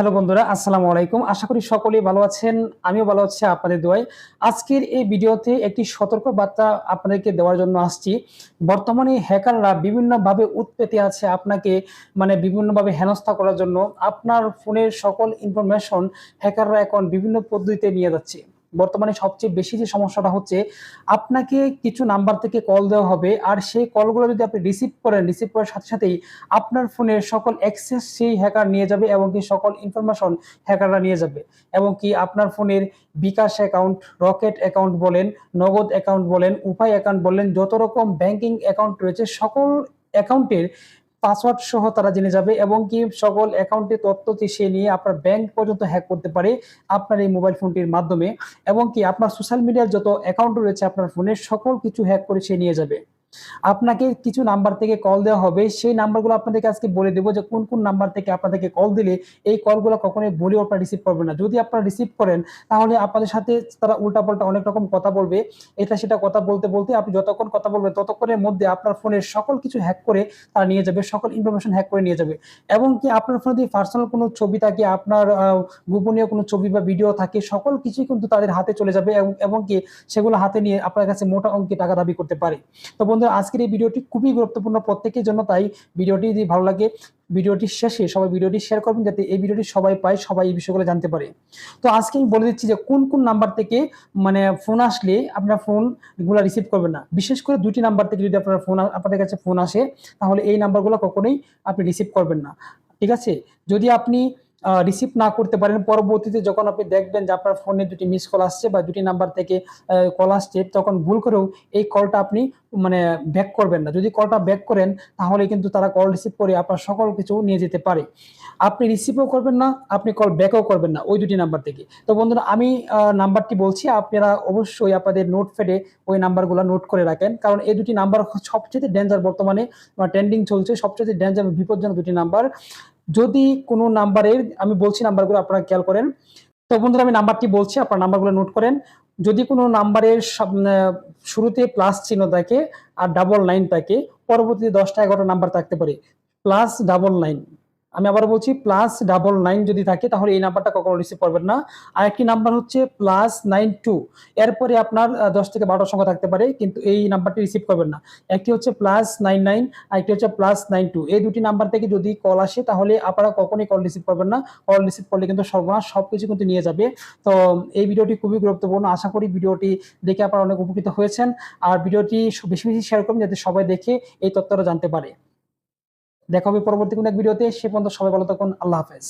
Hello বন্ধুরা, আসসালামু আলাইকুম। আশা করি সকলেই ভালো আছেন, আমিও ভালো আছি আপনাদের দোয়াই আজকের এই ভিডিওতে একটি সতর্ক বার্তা আপনাদেরকে দেওয়ার জন্য আসছি। বর্তমানে হ্যাকাররা বিভিন্নভাবে উৎপেতে আছে আপনাকে মানে বিভিন্নভাবে হেনস্থা করার জন্য। আপনার ফোনের সকল ইনফরমেশন হ্যাকাররা এখন বিভিন্ন পদ্ধতিতে নিয়ে যাচ্ছে। বর্তমানে সবচেয়ে বেশি যে সমস্যাটা হচ্ছে, আপনাকে কিছু নাম্বার থেকে কল দেওয়া হবে, আর সেই কলগুলো যদি আপনি রিসিভ করেন রিসিভ করার সাথে সাথেই আপনার ফোনের সকল অ্যাক্সেস সেই হ্যাকার নিয়ে যাবে এবং কি সকল ইনফরমেশন হ্যাকাররা নিয়ে যাবে। এবং কি আপনার ফোনের বিকাশ অ্যাকাউন্ট রকেট অ্যাকাউন্ট বলেন, নগদ অ্যাকাউন্ট বলেন, উপায় অ্যাকাউন্ট বলেন, যত রকম ব্যাংকিং অ্যাকাউন্ট রয়েছে, সকল অ্যাকাউন্টের পাসওয়ার্ড সহ তারা জেনে যাবে এবং কি সকল অ্যাকাউন্টে তথ্য সে নিয়ে আপনার ব্যাংক পর্যন্ত হ্যাক করতে পারে আপনার এই মোবাইল ফোনটির মাধ্যমে এবং কি আপনার সোশ্যাল মিডিয়ার যত অ্যাকাউন্ট রয়েছে আপনার ফোনের সকল কিছু হ্যাক করে সে নিয়ে যাবে। আপনাকে কিছু নাম্বার থেকে কল দেওয়া হবে। সেই নাম্বারগুলো আপনাদেরকে আজকে বলে দেবো যে কোন কোন নাম্বার থেকে আপনাদেরকে কল দিলে এই কলগুলো কখনোই বলে আপনারা রিসিভ করবেন না। যদি আপনারা রিসিভ করেন, তাহলে আপনাদের সাথে তারা উল্টাপাল্টা অনেক রকম কথা বলবে। এটা সেটা কথা বলতে বলতে আপনি যতক্ষণ কথা বলবেন, ততক্ষণের মধ্যে আপনার ফোনের সকল কিছু হ্যাক করে তারা নিয়ে যাবে, সকল ইনফরমেশন হ্যাক করে নিয়ে যাবে। এবং কি আপনার ফোনে যদি পার্সোনাল কোনো ছবি থাকে, আপনার গোপনীয় কোনো ছবি বা ভিডিও থাকে, সকল কিছুই কিন্তু তাদের হাতে চলে যাবে এবং কি সেগুলো হাতে নিয়ে আপনার কাছে মোটা অঙ্কে টাকা দাবি করতে পারে। তো বন্ধুরা, আজকের এই ভিডিওটি খুবই গুরুত্বপূর্ণ প্রত্যেকের জন্য, তাই ভিডিওটি যদি ভালো লাগে, ভিডিওটি শেষে সবাই ভিডিওটি শেয়ার করবেন, যাতে এই ভিডিওটি সবাই পায়, সবাই এই বিষয়গুলো জানতে পারে। তো আজকে আমি বলে দিচ্ছি যে কোন কোন নাম্বার থেকে মানে ফোন আসলে আপনার ফোনগুলা রিসিভ করবেন না। বিশেষ করে দুটি নাম্বার থেকে যদি আপনার ফোন আপনাদের কাছে ফোন আসে, তাহলে এই নাম্বারগুলো কখনোই আপনি রিসিভ করবেন না। ঠিক আছে? যদি আপনি রিসিভ না করতে পারেন। পরবর্তীতে যখন আপনি দেখবেন যে আপনার ফোনে দুটি মিস কল আসছে বা দুটি নাম্বার থেকে কল আসছে, তখন ভুল করেও এই কলটা আপনি মানে ব্যাক করবেন না। যদি কলটা ব্যাক করেন, তাহলে কিন্তু তারা কল রিসিভ করে আপনার সকল কিছু নিয়ে যেতে পারে। আপনি রিসিভও করবেন না, আপনি কল ব্যাকও করবেন না, ওই দুটি নাম্বার থেকে। তো বন্ধুরা, আমি নাম্বারটি বলছি, আপনারা অবশ্যই আপনাদের নোট ফেডে ওই নাম্বারগুলো নোট করে রাখেন। কারণ এই দুটি নাম্বার সবচেয়ে ডেঞ্জার বর্তমানে ট্রেন্ডিং চলছে, সবচেয়ে ডেঞ্জার বিপজ্জনক দুটি নাম্বার যদি কোনো নাম্বারের, আমি বলছি নাম্বারগুলো আপনারা খেয়াল করেন। তো বন্ধুরা, আমি নাম্বারটি বলছি, আপনার নাম্বারগুলো নোট করেন। যদি কোনো নাম্বারের শুরুতে প্লাস চিহ্ন থাকে আর ডাবল নাইন থাকে, পরবর্তীতে দশটা এগারোটা নাম্বার থাকতে পারে। প্লাস ডাবল নাইন আমি আবার বলছি প্লাস ডাবল নাইন যদি থাকে, তাহলে এই নাম্বারটা কখনো রিসিভ করবেন না। আর একটি নাম্বার হচ্ছে প্লাস নাইন টু এরপরে আপনার দশ থেকে বারোটার সংখ্যা থাকতে পারে, কিন্তু এই নাম্বারটি রিসিভ করবেন না। একটি হচ্ছে প্লাস নাইন নাইন আর একটি হচ্ছে প্লাস নাইন টু এই দুটি নাম্বার থেকে যদি কল আসে, তাহলে আপনারা কখনোই কল রিসিভ করবেন না। কল রিসিভ করলে কিন্তু সর্বনাশ সব কিছু কিন্তু নিয়ে যাবে। তো, এই ভিডিওটি খুবই গুরুত্বপূর্ণ। আশা করি ভিডিওটি দেখে আপনারা অনেক উপকৃত হয়েছেন। আর ভিডিওটি বেশি বেশি শেয়ার করুন, যাতে সবাই দেখে এই তথ্যটা জানতে পারে। দেখা হবে পরবর্তী কোনো এক ভিডিওতে সে পর্যন্ত সবাই ভালো থাকুন আল্লাহ হাফেজ।